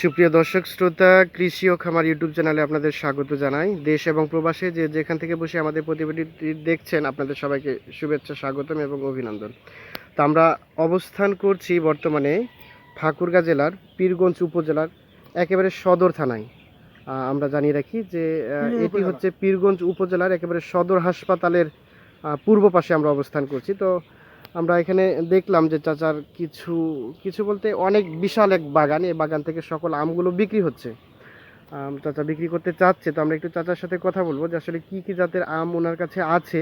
সুপ্রিয় দর্শক শ্রোতা কৃষি ও খামার ইউটিউব চ্যানেলে আপনাদের স্বাগত জানাই। দেশ এবং প্রবাসে যে যেখান থেকে বসে আমাদের প্রতিবেদনটি দেখছেন আপনাদের সবাইকে শুভেচ্ছা স্বাগতম এবং অভিনন্দন। তো আমরা অবস্থান করছি বর্তমানে ঠাকুরগাঁ জেলার পীরগঞ্জ উপজেলার একেবারে সদর থানায়। আমরা জানিয়ে রাখি যে এটি হচ্ছে পীরগঞ্জ উপজেলার একেবারে সদর হাসপাতালের পূর্ব পাশে আমরা অবস্থান করছি। তো আমরা এখানে দেখলাম যে চাচার কিছু কিছু বলতে অনেক বিশাল এক বাগান এই বাগান থেকে সকল আমগুলো বিক্রি হচ্ছে। আম, চাচা বিক্রি করতে চাচ্ছে তো আমরা একটু চাচার সাথে কথা বলব যে আসলে কী কী জাতের আম ওনার কাছে আছে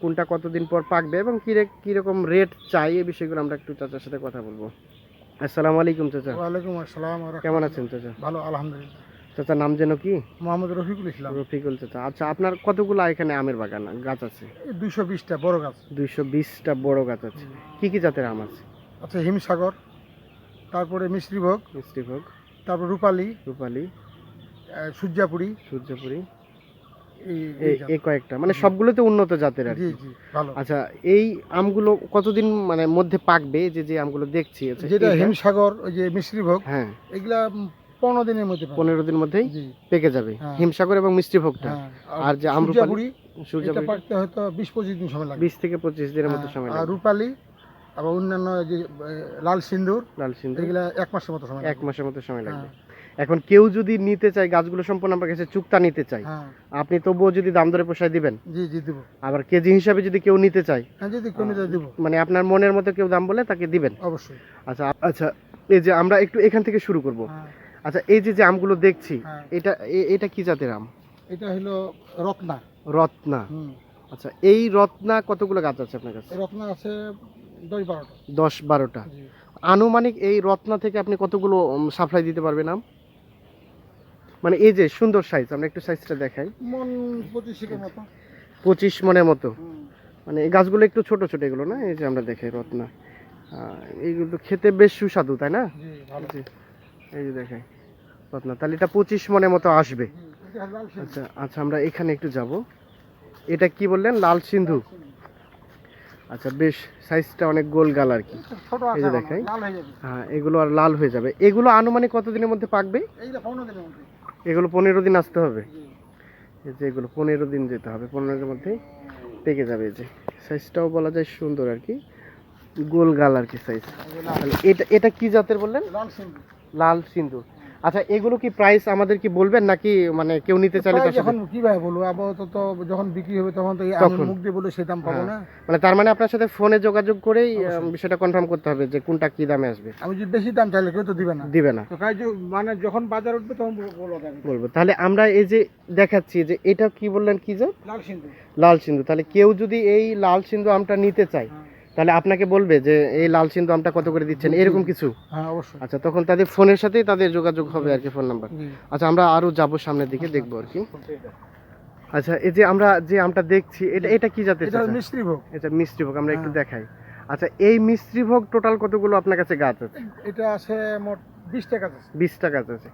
কোনটা কতদিন পর পাকবে এবং কি রে- কীরকম রেট চাই এই বিষয়গুলো আমরা একটু চাচার সাথে কথা বলব। আসসালামু আলাইকুম চাচা। ওয়ালাইকুম আসসালাম কেমন আছেন চাচা? ভালো আলহামদুলিল্লাহ। চাচা নাম যেন কি? মোহাম্মদ রফিকুল ইসলাম। রফিকুল চাচা। আচ্ছা আপনার কতগুলো এখানে আমের বাগান গাছ আছে? দুইশো বিশটা বড় গাছ। দুইশো বিশটা বড় গাছ আছে। কি কি জাতের আম আছে? আচ্ছা হিমসাগর তারপরে মিশ্রিভোগ মিষ্টিভোগ তারপর রূপালী রূপালী আহ, সূর্যাপুরি। এই কয়েকটা। মানে সবগুলোতে উন্নত জাতের আর আচ্ছা এই আমগুলো কতদিন মানে মধ্যে পাকবে? যে যে আমগুলো দেখছি আচ্ছা, যেটা হিমসাগর ওই যে মিশ্রিভোগ হ্যাঁ। এগুলা পনেরো দিনের মধ্যে পনেরো দিন মধ্যেই পেকে যাবে। হ্যাঁ। হিমসাগর এবং মিষ্টি ভোগটা হ্যাঁ। আর যে আমরুপালি সূর্যাপুরি পাকতে হয়তো বিশ পঁচিশ দিন সময় লাগবে। বিশ থেকে পঁচিশ দিনের মতো হ্যাঁ, সময় রূপালী আবার অন্যান্য যে লাল সিন্দুর লাল সিন্ধু এগুলা এক মাসের মতো সময় এক মাসের মতো সময় লাগবে। এখন কেউ যদি নিতে চায় গাছগুলো সম্পূর্ণ আমার কাছে চুক্তা নিতে হ্যাঁ। আপনি তবুও যদি দাম দরে পোষায় দিবেন জি জি দিব। আবার কেজি হিসাবে যদি কেউ নিতে চায় হ্যাঁ যদি কোনো দিব। মানে আপনার মনের মতো কেউ দাম বলে তাকে দিবেন। অবশ্যই। আচ্ছা আচ্ছা এই যে আমরা একটু এখান থেকে শুরু করব। আচ্ছা এই যে যে আমগুলো দেখছি হ্যাঁ। এটা এ- এটা কি জাতের আম? এটা হলো রত্না। রত্না। হুম। আচ্ছা এই রত্না কতগুলো গাছ আছে আপনার কাছে? রত্না আছে দশ বারোটা। দশ বারোটা। জি। আনুমানিক এই রত্না থেকে আপনি কতগুলো সাপ্লাই দিতে পারবেন আম? মানে এই যে সুন্দর সাইজ আমরা একটু সাইজটা দেখাই। মন পঁচিশের মতো। পঁচিশ মনের মতো। হুম। মানে এই গাছগুলো একটু ছোট ছোট এগুলো না? এই যে আমরা দেখাই রত্না। আহ, এইগুলো তো খেতে বেশ সুস্বাদু তাই না? জি ভালো। এই যে- এই যে দেখাই। রত্না তাহলে এটা পঁচিশ মনের মতো আসবে। সিন্ধু। আচ্ছা আচ্ছা আমরা এখানে একটু যাব। এটা কি বললেন? লাল সিন্ধু। আচ্ছা বেশ সাইজটা অনেক গোল গাল আর কি। এই যে দেখাই। হয়ে এগুলো আর লাল হয়ে যাবে। এগুলো আনুমানিক কতদিনের মধ্যে পাকবে? পনেরো দিনের এগুলো পনেরো দিন আসতে হবে। এই যে এগুলো পনেরো দিন যেতে হবে। পনেরোর মধ্যে পেকে যাবে এই যে। সাইজটাও বলা যায় সুন্দর আর কি। গোল গাল আর কি সাইজ। এটা এটা কি জাতের বললেন? লাল সিন্ধু। লাল সিন্দুর আচ্ছা এগুলো কি প্রাইস আমাদের কি বলবেন নাকি মানে কেউ নিতে চাইলে যখন কীভাবে বলব? আপাতত তো যখন বিক্রি হবে তখন তো আমি মুখ দিয়ে বলে সে দাম পাবো হ্যাঁ। না। মানে তার মানে আপনার সাথে ফোনে যোগাযোগ করেই বিষয়টা কনফার্ম করতে হবে যে কোনটা কি দামে আসবে। আমি যদি বেশি দাম চাইলে কেউ তো দিবে না। দিবে না। তো কাজ মানে যখন বাজার উঠবে তখন বল- বলব বলব। তাহলে আমরা এই যে দেখাচ্ছি যে এটা কি বললেন কি যে? লাল সিন্ধু। লাল সিন্ধু। তাহলে কেউ যদি এই লাল সিন্ধু আমটা নিতে চায় হ্যাঁ। তাহলে আপনাকে বলবে যে এই লাল সিন্ধু আমটা কত করে দিচ্ছেন? এরকম কিছু? হ্যাঁ অবশ্যই। আচ্ছা তখন তাদের ফোনের সাথেই তাদের যোগাযোগ হবে আর কি ফোন নাম্বার। আচ্ছা আমরা আরও যাব সামনের দিকে দেখব আর কি। আচ্ছা এই যে আমরা যে আমটা দেখছি এটা এটা কি জাতের এটা? মিষ্টি ভোগ। এটা মিষ্টি ভোগ আমরা একটু হ্যাঁ। দেখাই। আচ্ছা এই মিষ্টি ভোগ টোটাল কতগুলো আপনার কাছে গাছ আছে? এটা আছে মোট বিশ টাকা আছে। বিশটা গাছ আছে।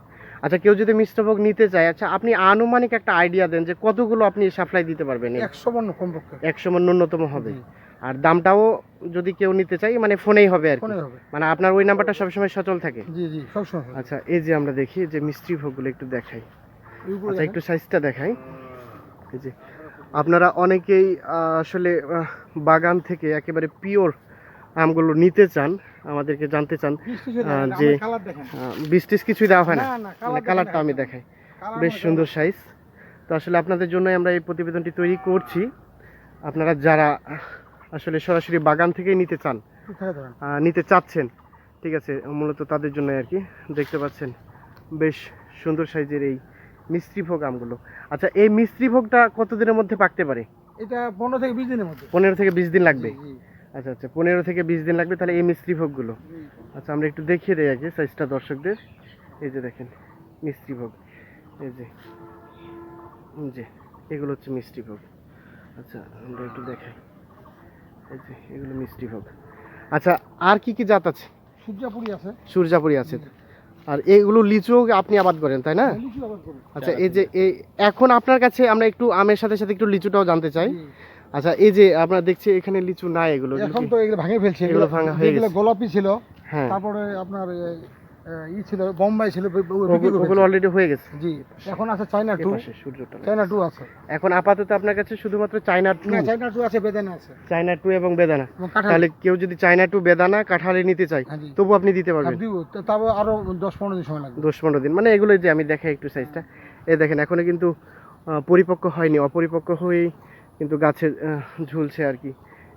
আচ্ছা কেউ যদি মিষ্টি ভোগ নিতে চায় আচ্ছা আপনি আনুমানিক একটা আইডিয়া দেন যে কতগুলো আপনি সাপ্লাই দিতে পারবেন? একশো মন কমপক্ষে। একশো মন ন্যূনতম হবে। আর দামটাও যদি কেউ নিতে চায় মানে ফোনেই হবে আর কি। ফোনে হবে। মানে আপনার ওই নাম্বারটা সবসময় সচল থাকে। জি জি সবসময়। আচ্ছা এই যে আমরা দেখি যে মিষ্টি ভোগগুলো একটু দেখাই। আচ্ছা একটু সাইজটা দেখাই। এই যে আপনারা অনেকেই আসলে বাগান থেকে একেবারে পিওর আমগুলো নিতে চান আমাদেরকে জানতে চান যে- কালার দেখেন। বিশ টিস কিছুই দেওয়া হয় না। মানে কালারটা আমি দেখাই। বেশ সুন্দর সাইজ তো আসলে আপনাদের জন্যই আমরা এই প্রতিবেদনটি তৈরি করছি। আপনারা যারা আসলে সরাসরি বাগান থেকেই নিতে চান? নিতে চাচ্ছেন। ঠিক আছে মূলত তাদের জন্য আর কি। দেখতে পাচ্ছেন বেশ সুন্দর সাইজের এই মিস্ত্রি ভোগ আমগুলো। আচ্ছা এই মিস্ত্রি ভোগটা কতদিনের মধ্যে পাকতে পারে? এটা পনেরো থেকে বিশ দিনের মধ্যে। পনেরো থেকে বিশ দিন লাগবে? আচ্ছা আচ্ছা পনেরো থেকে বিশ দিন লাগবে তাহলে এই মিস্ত্রি ভোগগুলো। আচ্ছা আমরা একটু দেখিয়ে দিই আগে সাইজটা দর্শকদের। এই যে দেখেন মিষ্টি ভোগ। এই যে যে এগুলো হচ্ছে মিষ্টি ভোগ। আচ্ছা আমরা একটু দেখাই। এই যে এগুলো মিষ্টি ভোগ। আচ্ছা আর কি কি জাত আছে? সূর্যাপুরি আছে। সূর্যাপুরি আছে। আর এগুলো লিচু আপনি আবাদ করেন তাই না? করি। আচ্ছা এই যে এই এখন আপনার কাছে আমরা একটু আমের সাথে সাথে একটু লিচুটাও জানতে চাই। আচ্ছা এই যে আপনারা দেখছি এখানে লিচু নাই এগুলো। এখন তো এগুলো ভাঙে ফেলছে। এগুলো ভাঙা হয়ে গেছে। গোলাপি ছিল হ্যাঁ। তারপরে আপনার ই ছিল বোম্বাই ছিল ওগুলো- অলরেডি হয়ে গেছে। জি এখন আছে চাইনা এ টু। চাইনা টু আছে। এখন আপাতত আপনার কাছে শুধুমাত্র চায়না টু না চাইনা টু আছে বেদানা আছে। চায়না টু এবং বেদানা। তাহলে কেউ যদি চায়না টু বেদানা কাঁঠালি নিতে চায় হ্যাঁ তবু আপনি দিতে পারবেন। আর দিব। তো আরও দশ পনেরো দিন সময় লাগবে। দশ পনেরো দিন। মানে এগুলো যে আমি দেখাই একটু সাইজটা এই দেখেন এখনও কিন্তু পরিপক্ক হয়নি। অপরিপক্ক হয়েই কিন্তু গাছে ঝুলছে আর কি।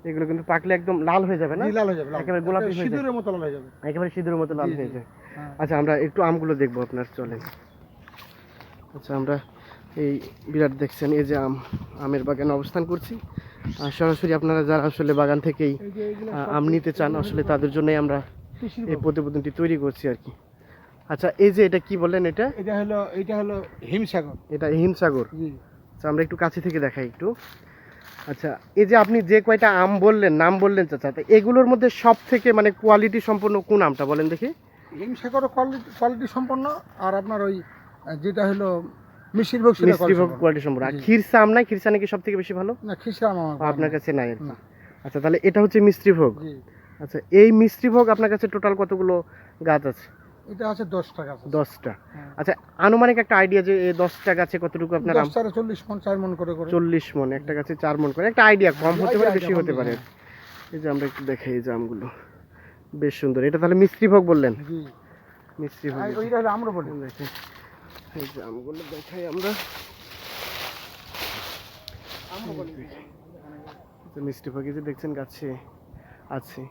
এগুলো কিন্তু পাকলে একদম লাল হয়ে যাবে না? লাল হয়ে যাবে একেবারে গোলাপি হয়ে। সিঁদুরের মতো লাল হয়ে যাবে। একেবারে সিঁদুরের মতো লাল হয়ে জি। হ্যাঁ। আচ্ছা আমরা একটু আমগুলো দেখব আপনার চলেন আচ্ছা আমরা এই বিরাট দেখছেন এই যে আম আমের বাগানে অবস্থান করছি। আর সরাসরি আপনারা যারা আসলে বাগান থেকেই আম নিতে চান আসলে তাদের জন্যই আমরা এই প্রতিবেদনটি তৈরি করছি আর কি। আচ্ছা এই যে এটা কি বললেন এটা? এটা হলো এটা হলো হিমসাগর। এটা হিমসাগর। আচ্ছা আমরা একটু কাছে থেকে দেখাই একটু। আচ্ছা এই যে আপনি যে কয়টা আম বললেন নাম বললেন চাচা তো এগুলোর মধ্যে সব থেকে মানে কোয়ালিটি সম্পন্ন কোন আমটা বলেন দেখি। হিমসাগর কোয়ালিটি কোয়ালিটি সম্পন্ন আর আপনার ওই যেটা হলো। কোয়ালিটি সম্পন্ন। আর ক্ষীরসা আম নাই? ক্ষীরসা নাকি সব থেকে বেশি ভালো? না আমার আপনার কাছে নাই। আচ্ছা তাহলে এটা হচ্ছে আচ্ছা এই আপনার কাছে টোটাল কতগুলো গাছ আছে? এটা আছে দশ টাকা দশটা। হ্যাঁ। আচ্ছা আনুমানিক একটা আইডিয়া যে এই দশটা গাছে কতটুকু আপনার আম চল্লিশ মন চার মন করে করে। চল্লিশ মন একটা গাছে চার মন করে। একটা আইডিয়া কম হতে পারে বেশি হতে পারে। এই যে আমরা একটু দেখাই এই যে আমগুলো। বেশ সুন্দর। এটা তাহলে মিষ্টি ভোগ বললেন? মিষ্টি ভোগ ওইটা হলো আমরা বলি দেখেন। এই যে আমগুলো দেখাই আমরা। মিষ্টি যে দেখছেন গাছে আছে।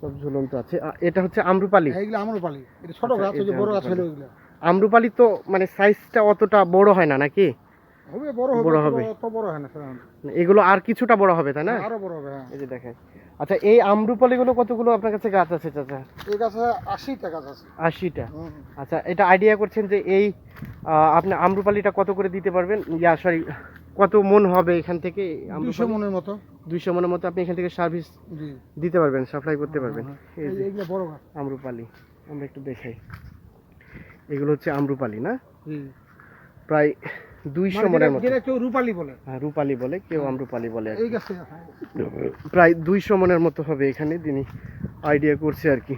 সব ঝুলন্ত আছে। এটা হচ্ছে আমরুপালি? এইগুলো আমরা পালি এটা ছোট আচ্ছা, গাছ ওই যে বড় গাছ হলো ওইগুলো। আমরুপালি তো মানে সাইজটা অতটা বড় হয় না নাকি? হবে বড় হবে বড় হবে। বড় হয় না এগুলো আর কিছুটা বড় হবে তাই না? আরও বড় হবে হ্যাঁ। এই যে দেখেন। আচ্ছা এই আমরুপালিগুলো কতগুলো আপনার কাছে গাছ আছে চাচা? এই গাছে আশি টাকা আছে। আশিটা? আচ্ছা এটা আইডিয়া করছেন যে এই আপনি আমরুপালিটা কত করে দিতে পারবেন? ইয়া সরি কত মন হবে এখান থেকে দুশো মনের মতো। দুইশো মনের মতো আপনি এখান থেকে সার্ভিস দিতে পারবেন সাপ্লাই করতে পারবেন। হ্যাঁ, এই এই যে এইগুলো বড় গাছ। আমরুপালি আমরা একটু দেখাই। এগুলো হচ্ছে আমরুপালি না? প্রায় দুইশো মানে মনের মতো। কেউ রূপালি বলে। হ্যাঁ, রূপালি বলে কেউ আমরুপালি বলে। এই গাছে হ্যাঁ। প্রায় দুইশো মনের মতো হবে এখানে তিনি আইডিয়া করছে আর কি।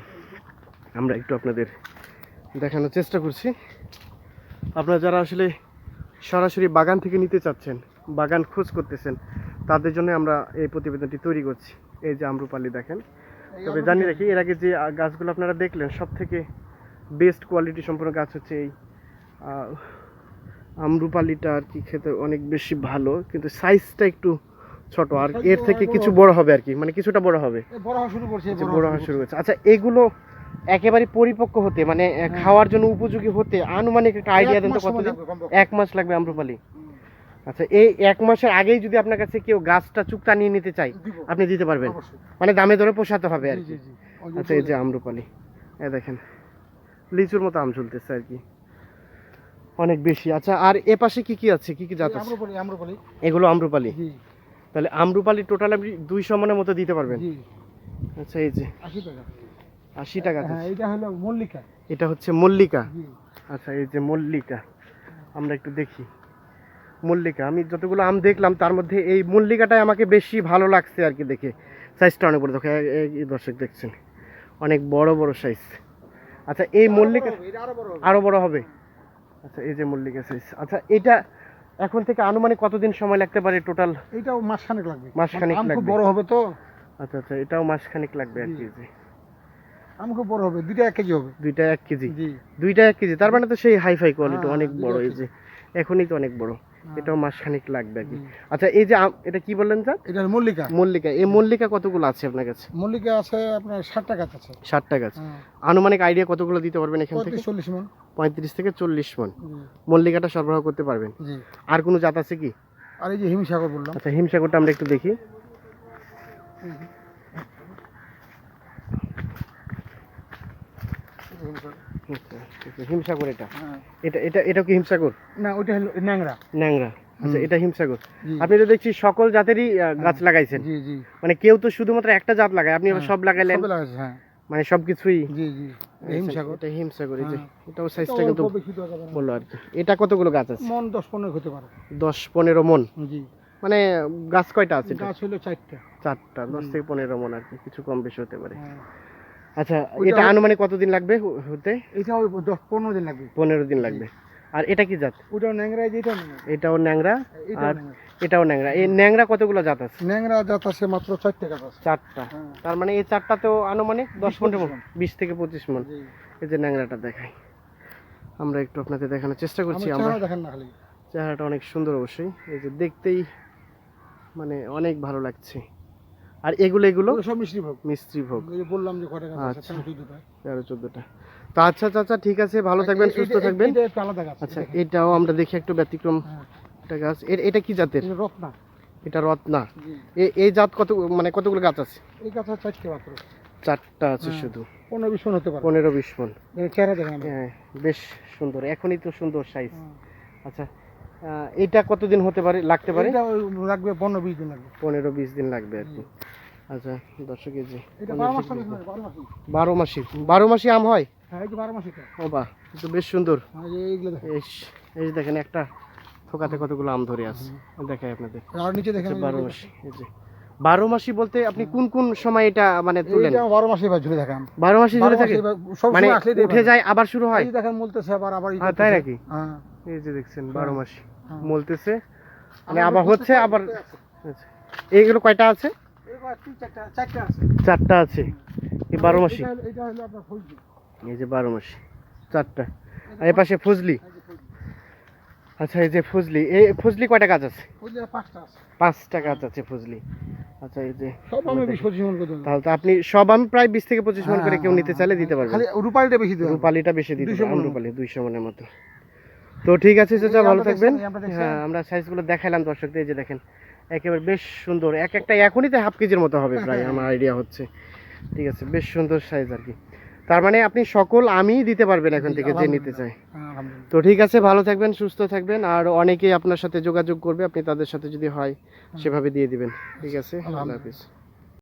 আমরা একটু আপনাদের দেখানোর চেষ্টা করছি। আপনারা যারা আসলে সরাসরি বাগান থেকে নিতে চাচ্ছেন বাগান খোঁজ করতেছেন তাদের জন্য আমরা এই প্রতিবেদনটি তৈরি করছি। এই যে আমরুপালি দেখেন। তবে জানি রাখি এর আগে যে গাছগুলো আপনারা দেখলেন সব থেকে বেস্ট কোয়ালিটি সম্পন্ন গাছ হচ্ছে এই আমরুপালিটা আর কি খেতে অনেক বেশি ভালো কিন্তু সাইজটা একটু ছোট। আর এর থেকে কিছু। বড় হবে আর কি মানে কিছুটা বড় হবে। বড় হওয়া শুরু করছে আচ্ছা, বড় হওয়া শুরু করছে। আচ্ছা এগুলো একেবারে পরিপক্ক হতে মানে খাওয়ার জন্য উপযোগী হতে আনুমানিক একটা আইডিয়া দেন তো কতদিন? এক মাস লাগবে আম্রপালি। আচ্ছা এই এক মাসের আগেই যদি আপনার কাছে কেউ গাছটা চুক্তা নিয়ে নিতে চাই আপনি দিতে পারবেন। মানে দামে দরে পোষাতে হবে আর কি। আচ্ছা এই যে আম্রপালি। এ দেখেন লিচুর মতো আম ঝুলতেছে আর কি। অনেক বেশি। আচ্ছা আর এ পাশে কি কি আছে? কি কি জাত আছে? আমরা বলি আমরা বলি এগুলো আম্রপালি। জি। তাহলে আম্রপালি টোটাল আপনি দুইশো মনের মতো দিতে পারবেন। জি। আচ্ছা এই যে আশি টাকা। আশি টাকা হ্যাঁ এটা হলো মল্লিকা। এটা হচ্ছে মল্লিকা। জি। আচ্ছা এই যে মল্লিকা। আমরা একটু দেখি। মল্লিকা আমি যতগুলো আম দেখলাম তার মধ্যে এই মল্লিকাটাই আমাকে বেশি ভালো লাগছে আর কি দেখে। সাইজটা অনেক বড় দেখো এই দর্শক দেখছেন। অনেক বড় বড় সাইজ আচ্ছা এই মল্লিকা এটা আরও বড় হবে। আরও বড় হবে? আচ্ছা এই যে মল্লিকা সাইজ আচ্ছা এটা এখন থেকে আনুমানিক কতদিন সময় লাগতে পারে টোটাল এটাও মাসখানেক লাগবে। মাসখানেক লাগবে। খুব বড় হবে তো? আচ্ছা আচ্ছা এটাও মাসখানেক লাগবে আর কি আম খুব বড় হবে দুইটা এক কেজি হবে। দুইটা এক কেজি। জি। দুইটা এক কেজি তার মানে তো সেই হাইফাই কোয়ালিটি হ্যাঁ, অনেক বড় এই যে। এখনই তো অনেক বড়। এটাও মাসখানেক লাগবে আর কি। আচ্ছা এই যে এটা কি বললেন স্যার? এটা মল্লিকা। মল্লিকা। এই মল্লিকা কতগুলো আছে আপনার কাছে? মল্লিকা আছে আপনার ষাট টাকা আছে। ষাটটা গাছ। হ্যাঁ। আনুমানিক আইডিয়া কতগুলো দিতে পারবেন এখান থেকে? পঁয়ত্রিশ চল্লিশ মন। পঁয়ত্রিশ থেকে চল্লিশ মন। মল্লিকাটা সরবরাহ করতে পারবেন। আর কোনো জাত আছে কি? আর এই যে হিমসাগর বললাম। আচ্ছা হিমসাগরটা আমরা একটু দেখি। আচ্ছা, হিমসাগর এটা? হ্যাঁ। এটা এটা কি হিমসাগর? না ওইটা হলো ন্যাংরা। ন্যাংরা। আচ্ছা এটা হিমসাগর। আপনি তো দেখছি সকল জাতেরই গাছ লাগাইছেন। জি জি। মানে কেউ তো শুধুমাত্র একটা জাত লাগায় আপনি হ্যাঁ, সব লাগাইলেন? হ্যাঁ। মানে সবকিছুই জি জি। হিমসাগর। এটা হিমসাগর হ্যাঁ। এটাও সাইজটা কিন্তু। বলল আর কি। এটা কতগুলো গাছ আছে? মন দশ পনেরো হতে পারে। দশ পনেরো মন? জি। মানে গাছ কয়টা আছে গাছ হলো চারটা। চারটা দশ থেকে পনেরো মন আর কি কিছু কম বেশি হতে পারে। হ্যাঁ। আচ্ছা এটা আনুমানিক কতদিন লাগবে হতে? এটা ওই দশ পনেরো দিন লাগবে। পনেরো দিন লাগবে। আর এটা কি জাত? ওটাও ন্যাংরা ন্যাংরা। এটাও ন্যাংরা? আর এটাও ন্যাংরা। এই ন্যাংরা কতগুলো জাত আছে? ন্যাংরা জাত আছে মাত্র চারটে গাছ আছে। চারটা। হ্যাঁ। তার মানে এই চারটাতেও আনুমানিক দশ পনেরো বিশ থেকে পঁচিশ মন। এই যে ন্যাংরাটা দেখাই। আমরা একটু আপনাদের দেখানোর চেষ্টা করছি আমরা দেখেন না খালি। চেহারাটা অনেক সুন্দর অবশ্যই। এই যে দেখতেই মানে অনেক ভালো লাগছে। আর এগুলো এগুলো? সব মিষ্টি ভোগ। মিস্ত্রি ভোগ। বললাম যে কটা গাছ আছে আচ্ছা। তেরো চোদ্দটা। তো আচ্ছা চাচা ঠিক আছে ভালো থাকবেন সুস্থ থাকবেন। আচ্ছা এটাও আমরা দেখি একটু ব্যতিক্রম হ্যাঁ। একটা গাছ। এটা কি জাতের? এটা রত্না। এটা রত্না। এই জাত কত মানে কতগুলো গাছ আছে? এই গাছ আছে চারটে মাত্র। চারটা আছে হ্যাঁ। শুধু। পনেরো বিশ মন হতে পারে। পনেরো বিশ মন। এই চেহারা দেখেন হ্যাঁ বেশ সুন্দর। এখনই তো সুন্দর সাইজ হ্যাঁ। আচ্ছা এটা কতদিন হতে পারে লাগতে পারে? লাগবে পনেরো বিশ দিন লাগবে। পনেরো বিশ দিন লাগবে আর কি। আচ্ছা অনেক বারো মাস বারো মাসি আম হয়? হ্যাঁ ও বাহ তো। বেশ সুন্দর। হ্যাঁ, এই- দেখেন। একটা থোকাতে কতগুলো আম ধরে আছে। দেখাই আপনাদের। নিচে দেখেন আচ্ছা, বারো মাসি বারো মাসি বলতে আপনি কোন কোন সময় এটা মানে তুলেন? বারো মাসে ঝুলে দেখান বারো মাসি মাসে থাকে? মানে উঠে যায় আবার শুরু হয়? দেখেন মলতেছে আবার আবার হ্যাঁ, তাই নাকি? হ্যাঁ এই যে দেখছেন বারো মাসি হ্যাঁ। মলতেছে। মানে আবার হচ্ছে আবার। আচ্ছা। এইগুলো কয়টা আছে? চারটা আছে। এই বারো মাসি। এই যে বারো মাসি। চারটা। আর এ পাশে ফজলি। আচ্ছা এই যে ফজলি। এই ফজলি কয়টা গাছ আছে? পাঁচটা গাছ আছে ফজলি। আচ্ছা এই যে সব আমি বিশ পঁচিশ মন করে তাহলে তো আপনি সব আম প্রায় বিশ থেকে পঁচিশ মন করে কেউ নিতে চাইলে দিতে পারবেন। খালি রূপালিটা বেশি রূপালিটা বেশি দিতে 200 রূপালি দুইশো মনের মতো। তো ঠিক আছে চাচা ভালো থাকবেন। হ্যাঁ আমরা সাইজগুলো দেখাইলাম দর্শকদের এই যে দেখেন একেবারে বেশ সুন্দর। এক একটা এখনই তো হাফ কেজির মতো হবে প্রায় আমার আইডিয়া হচ্ছে। ঠিক আছে বেশ সুন্দর সাইজ আর কি। তার মানে আপনি সকল আমি দিতে পারবেন এখন থেকে যে নিতে চাই তো ঠিক আছে ভালো থাকবেন সুস্থ থাকবেন আর অনেকেই আপনার সাথে যোগাযোগ করবে আপনি তাদের সাথে যদি হয় সেভাবে দিয়ে দিবেন। ঠিক আছে আল্লাহ হাফিজ।